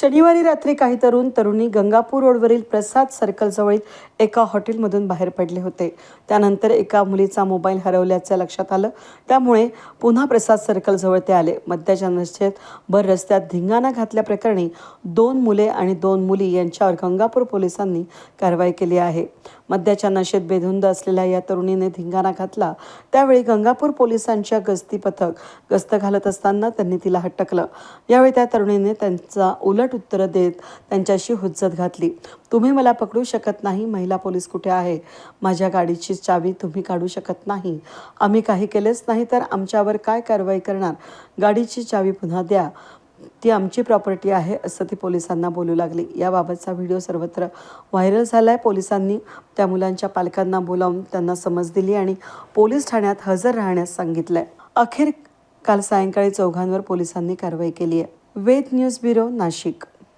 शनिवारी रात्री काही तरुण तरुणी गंगापूर रोडवरील प्रसाद सर्कलजवळील एका हॉटेलमधून बाहेर पडले होते. त्यानंतर एका मुलीचा मोबाईल हरवल्याचं लक्षात आलं. त्यामुळे पुन्हा प्रसाद सर्कलजवळ ते आले. मद्याच्या नशेत भर रस्त्यात धिंगाणा घातल्याप्रकरणी दोन मुले आणि दोन मुली यांच्यावर गंगापूर पोलिसांनी कारवाई केली आहे. मद्याच्या नशेत बेधुंद असलेल्या या तरुणीने धिंगाणा घातला. त्यावेळी गंगापूर पोलिसांच्या गस्ती पथक गस्त घालत असताना त्यांनी तिला हटकलं. यावेळी त्या तरुणीने त्यांचा उलट उत्तरं देत त्यांच्याशी हुज्जत घातली. तुम्ही मला पकडू शकत नाही महिला पोलीस कुठे आहे? माझ्या गाडीची चावी तुम्ही काढू शकत नाही. आम्ही काही केलेच नाही तर आमच्यावर काय कारवाई करणार? गाडीची चावी पुन्हा द्या. ती आमची प्रॉपर्टी आहे असं ती पोलिसांना बोलू लागली. याबाबतचा व्हिडिओ सर्वत्र व्हायरल झाला आहे पोलिसांनी त्या मुलांच्या पालकांना बोलावून त्यांना समज दिली आणि पोलीस ठाण्यात हजर राहण्यास सांगितलं आहे अखेर काल सायंकाळी चौघांवर पोलिसांनी कारवाई केली आहे वेद न्यूज ब्युरो नाशिक.